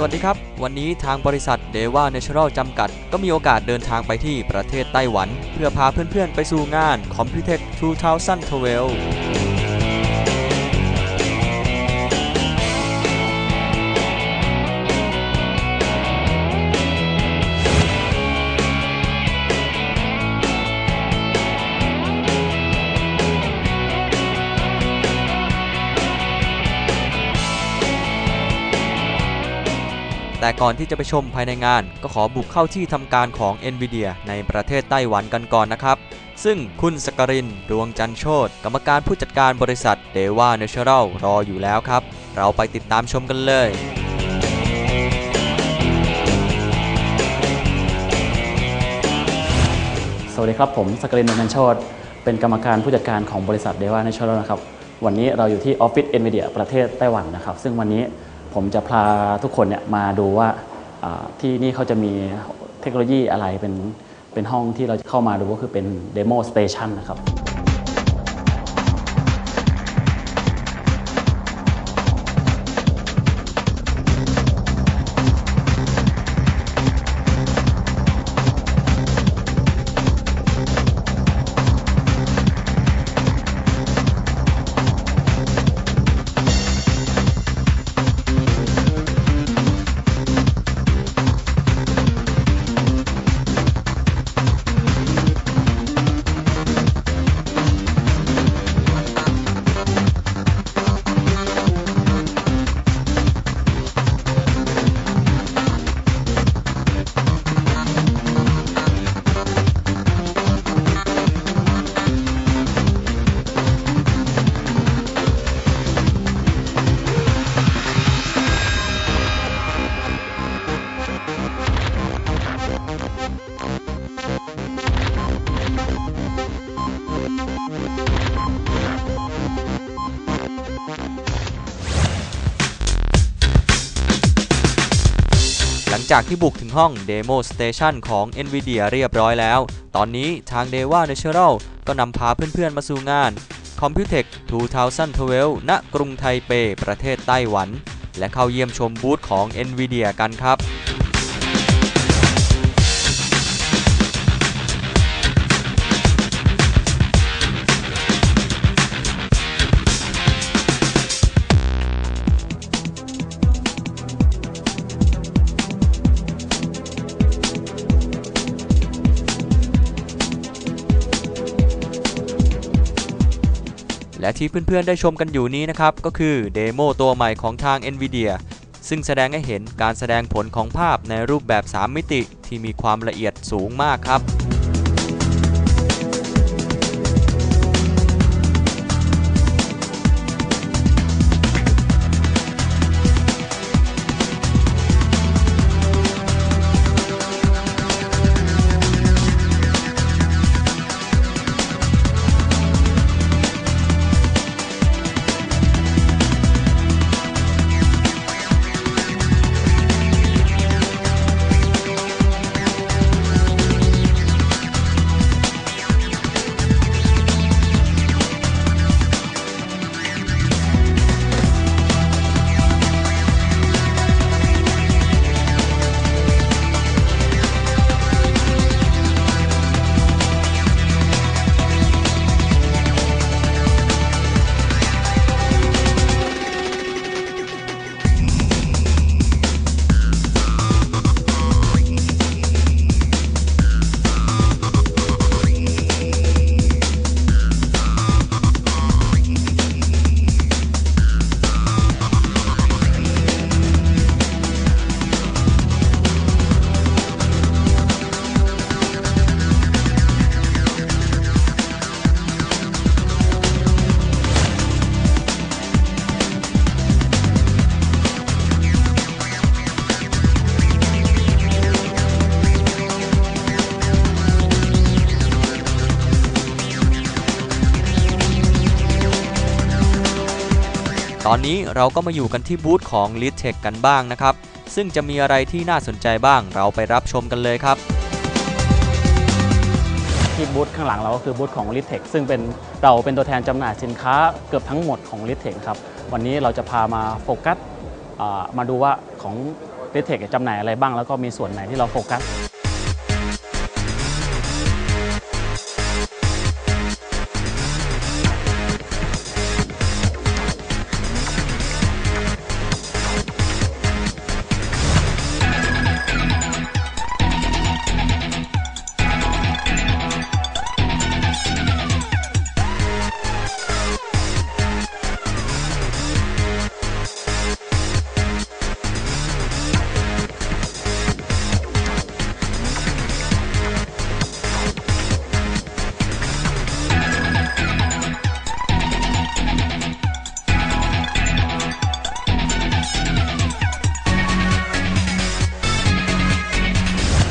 สวัสดีครับ วันนี้ทางบริษัทเดว่าเนเชอรัลจำกัด ก็มีโอกาสเดินทางไปที่ประเทศไต้หวัน เพื่อพาเพื่อนๆไปสู่งาน c o m p u t e c 2012 แต่ก่อนที่จะไปชมภายในงาน ก็ขอบุกเข้าที่ทำการของ NVIDIA ในประเทศไต้หวันกันก่อนนะครับ ซึ่งคุณสกรินดวงจันโชตกรรมการผู้จัดการบริษัท d e v a Natural รออยู่แล้วครับ เราไปติดตามชมกันเลยสวัสดีครับ ผมสกรินนันโชตเป็นกรรมการผู้จัดการของบริษัทเดวา n นชั่นนะครับ วันนี้เราอยู่ที่ออฟฟิศเอ็นวีเดียประเทศไต้หวันนะครับ ซึ่งวันนี้ ผมจะพาทุกคนเนี่ยมาดูว่าที่นี่เขาจะมีเทคโนโลยีอะไรเป็นเป็นห้องที่เราจะเข้ามาดูก็คือเป็นเดโมสเตชันนะครับ จากที่บุกถึงห้อง Demo Station ของ NVIDIA เรียบร้อยแล้ว ตอนนี้ทาง d e v a Natural ก็นำพาเพื่อนๆมาสู่งาน Computech 2012 ณ กรุงไทเป ประเทศไต้หวัน และเข้าเยี่ยมชมบูธของ NVIDIA กันครับ ที่เพื่อนๆได้ชมกันอยู่นี้นะครับ ก็คือเดโมตัวใหม่ของทาง NVIDIA ซึ่งแสดงให้เห็นการแสดงผลของภาพในรูปแบบ 3 มิติที่มีความละเอียดสูงมากครับ ตอนนี้เราก็มาอยู่กันที่บูธของ l e a d t e c h กันบ้างนะครับ ซึ่งจะมีอะไรที่น่าสนใจบ้างเราไปรับชมกันเลยครับ ที่บูธข้างหลังเราก็คือบูธของ l i t e c h ซึ่งเป็นเราเป็นตัวแทนจำหน่ายสินค้าเกือบทั้งหมดของ l i t e c h ครับวันนี้เราจะพามาโฟกัสมาดูว่าของ d e t e c h จำหน่ายอะไรบ้าง แล้วก็มีส่วนไหนที่เราโฟกัส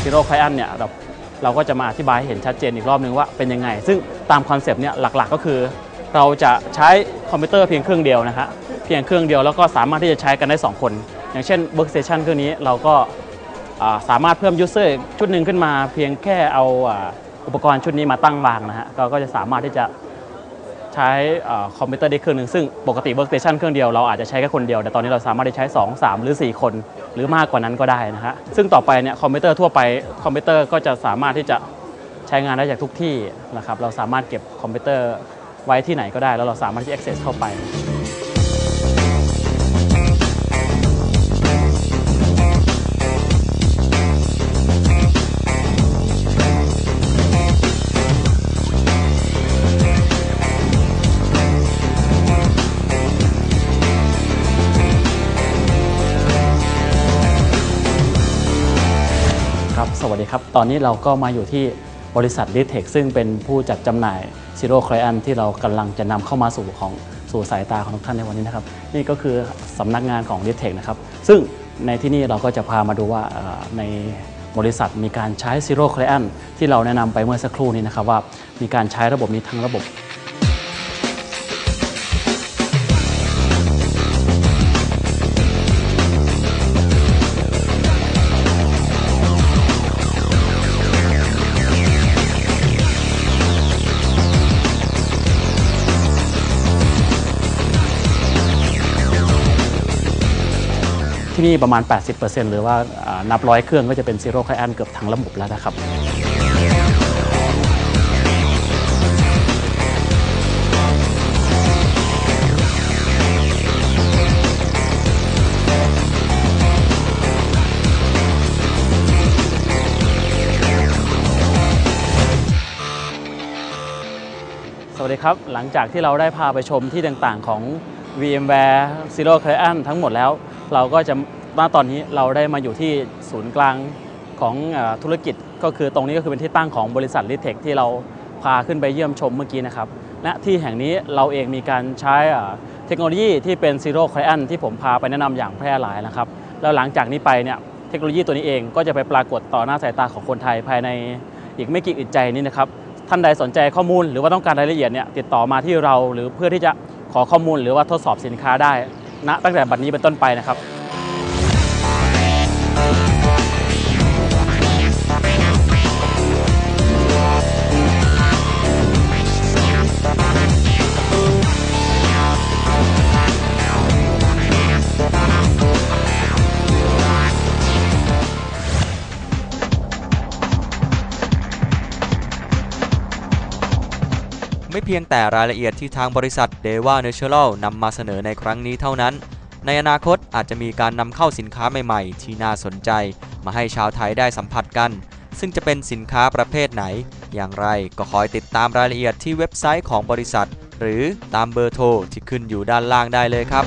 ซีโร่ไคอันเนี่ยเราเราก็จะมาอธิบายให้เห็นชัดเจนอีกรอบนึงว่าเป็นยังไง ซึ่งตามคอนเซปต์เนี่ยหลักๆก็คือเราจะใช้คอมพิวเตอร์เพียงเครื่องเดียวนะฮะเพียงเครื่องเดียวแล้วก็สามารถที่จะใช้กันได้ 2 คน อย่างเช่น Workstation เครื่องนี้เราก็สามารถเพิ่ม User ชุดหนึ่งขึ้นมา เพียงแค่เอาอุปกรณ์ชุดนี้มาตั้งวางนะฮะก็จะสามารถที่จะ ใช้คอมพิวเตอร์ได้เครื่องหนึ่งซึ่งปกติ Workstation เครื่องเดียวเราอาจจะใช้แค่คนเดียว แต่ตอนนี้เราสามารถได้ใช้ 2 3 หรือ 4 คน หรือมากกว่านั้นก็ได้นะฮะซึ่งต่อไปเนี่ยคอมพิวเตอร์ทั่วไปคอมพิวเตอร์ก็จะสามารถที่จะใช้งานได้จากทุกที่นะครับเราสามารถเก็บคอมพิวเตอร์ไว้ที่ไหนก็ได้ แล้วเราสามารถที่ access เข้าไป ครับ ตอนนี้เราก็มาอยู่ที่บริษัทดิเทคซึ่งเป็นผู้จัดจำหน่าย Zero c r y a n ที่เรากำลังจะนำเข้ามาสู่ของสู่สายตาของทุกท่านในวันนี้นะครับ นี่ก็คือสำนักงานของดิเทคนะครับ ซึ่งในที่นี่เราก็จะพามาดูว่าในบริษัทมีการใช้ Zero c r y a n ที่เราแนะนำไปเมื่อสักครู่นี้นะครับว่ามีการใช้ระบบนี้ทั้งระบบ นี่ประมาณ 80%หรือว่านับร้อยเครื่องก็จะเป็น Zero c r y a n เกือบทั้งระบบแล้วนะครับสวัสดีครับ หลังจากที่เราได้พาไปชมที่ต่างๆของ VMware Zero Client ทั้งหมดแล้ว เราก็จะ ณตอนนี้เราได้มาอยู่ที่ศูนย์กลางของธุรกิจก็คือตรงนี้ก็คือเป็นที่ตั้งของบริษัท l i t e c h ที่เราพาขึ้นไปเยี่ยมชมเมื่อกี้นะครับณที่แห่งนี้เราเองมีการใช้เทคโนโลยีที่เป็น Zero Client ที่ผมพาไปแนะนำอย่างแพร่หลายนะครับ แล้วหลังจากนี้ไปเนี่ยเทคโนโลยีตัวนี้เองก็จะไปปรากฏต่อหน้าสายตาของคนไทยภายในอีกไม่กี่อึดใจนี้นะครับท่านใดสนใจข้อมูลหรือว่าต้องการรายละเอียดเนี่ยติดต่อมาที่เราหรือเพื่อที่จะขอข้อมูลหรือว่าทดสอบสินค้าได้ณตั้งแต่บัดนี้เป็นต้นไปนะครับ เพียงแต่รายละเอียดที่ทางบริษัทเดว่าเนเชอรัลนำมาเสนอในครั้งนี้เท่านั้น ในอนาคตอาจจะมีการนำเข้าสินค้าใหม่ๆ ที่น่าสนใจ มาให้ชาวไทยได้สัมผัสกัน ซึ่งจะเป็นสินค้าประเภทไหน อย่างไรก็คอยติดตามรายละเอียดที่เว็บไซต์ของบริษัท หรือตามเบอร์โทรที่ขึ้นอยู่ด้านล่างได้เลยครับ